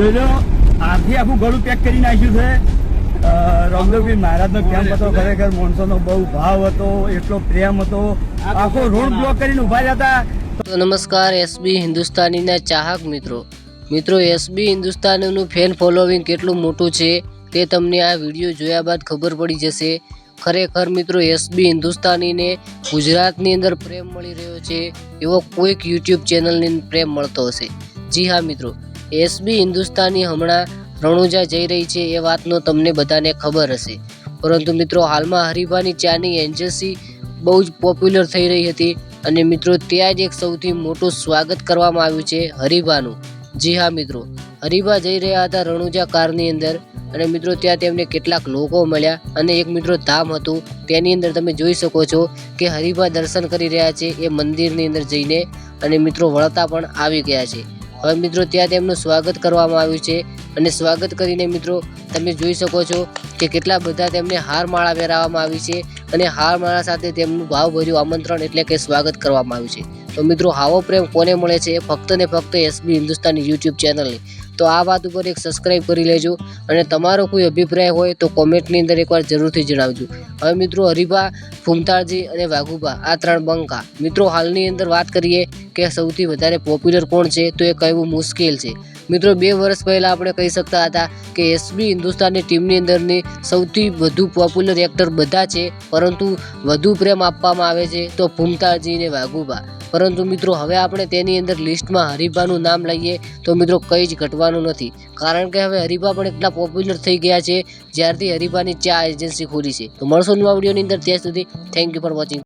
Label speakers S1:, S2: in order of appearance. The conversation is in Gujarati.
S1: જોજો આથી આખું ગળું પેક કરી નાખ્યું છે. રામદેવજી મહારાજનો કેમ્પ હતો? ખરેખર માણસોનો બહુ ભાવ હતો એટલો પ્રેમ હતો. આખો રોડ બ્લોક કરીને ઊભા હતા.
S2: તો નમસ્કાર એસબી હિન્દુસ્તાનીના ચાહક મિત્રો. મિત્રો એસબી હિન્દુસ્તાનીનું ફેન ફોલોવિંગ કેટલું મોટું છે તે તમને આ વીડિયો જોયા બાદ ખબર પડી જશે. ખરેખર મિત્રો એસબી હિન્દુસ્તાનીને ગુજરાતની અંદર પ્રેમ મળી રહ્યો છે એવો કોઈક યુટ્યુબ ચેનલની પ્રેમ મળતો હશે. જી હા મિત્રો. એસબી હિન્દુસ્તાની હમણાં રણુજા જઈ રહી છે એ વાતનો તમને બધાને ખબર હશે. પરંતુ મિત્રો, હાલમાં હરિભાની ચાની એજન્સી બહુ જ પોપ્યુલર થઈ રહી હતી અને મિત્રો, ત્યાં જ એક સૌથી મોટું સ્વાગત કરવામાં આવ્યું છે હરિભાનું. જી હા મિત્રો, હરિભા જઈ રહ્યા હતા રણુજા કારની અંદર અને મિત્રો, ત્યાં તેમને કેટલાક લોકો મળ્યા અને એક મિત્રો ધામ હતું. તેની અંદર તમે જોઈ શકો છો કે હરિભા દર્શન કરી રહ્યા છે એ મંદિરની અંદર જઈને અને મિત્રો, વળતા પણ આવી ગયા છે. હવે મિત્રો ત્યાં તેમનું સ્વાગત કરવામાં આવ્યું છે અને સ્વાગત કરીને મિત્રો તમે જોઈ શકો છો કે કેટલા બધા તેમને હારમાળા પહેરાવવામાં આવી છે અને હારમાળા સાથે તેમનું ભાવભર્યું આમંત્રણ એટલે કે સ્વાગત કરવામાં આવ્યું છે. તો મિત્રો આવો પ્રેમ કોને મળે છે એ ફક્ત ને ફક્ત એસબી હિન્દુસ્તાની યુટ્યુબ ચેનલની તો આ વાત ઉપર એક સબસ્ક્રાઈબ કરી લેજો અને તમારો કોઈ અભિપ્રાય હોય તો કોમેન્ટની અંદર એકવાર જરૂરથી જણાવજો. હવે મિત્રો, હરિભા ફૂમતાળજી અને વાઘુભા, આ ત્રણ બંકા. મિત્રો, હાલની અંદર વાત કરીએ કે સૌથી વધારે પોપ્યુલર કોણ છે તો એ કહેવું મુશ્કેલ છે. મિત્રો, બે વર્ષ પહેલાં આપણે કહી શકતા હતા કે એસબી હિન્દુસ્તાનની ટીમની અંદરની સૌથી વધુ પોપ્યુલર એક્ટર બધા છે, પરંતુ વધુ પ્રેમ આપવામાં આવે છે તો ફૂમતાળજી અને વાઘુભા. પરંતુ મિત્રો, હવે આપણે તેની અંદર લિસ્ટમાં હરીફાનું નામ લઈએ તો મિત્રો કંઈ જ ઘટવાનું નથી. કારણ કે હવે હરીફા પણ એટલા પોપ્યુલર થઈ ગયા છે, જ્યારથી હરીફાની ચા એજન્સી ખોલી છે. તો મળશો નવા વિડીયોની અંદર, ત્યાં સુધી થેન્ક યુ ફોર વોચિંગ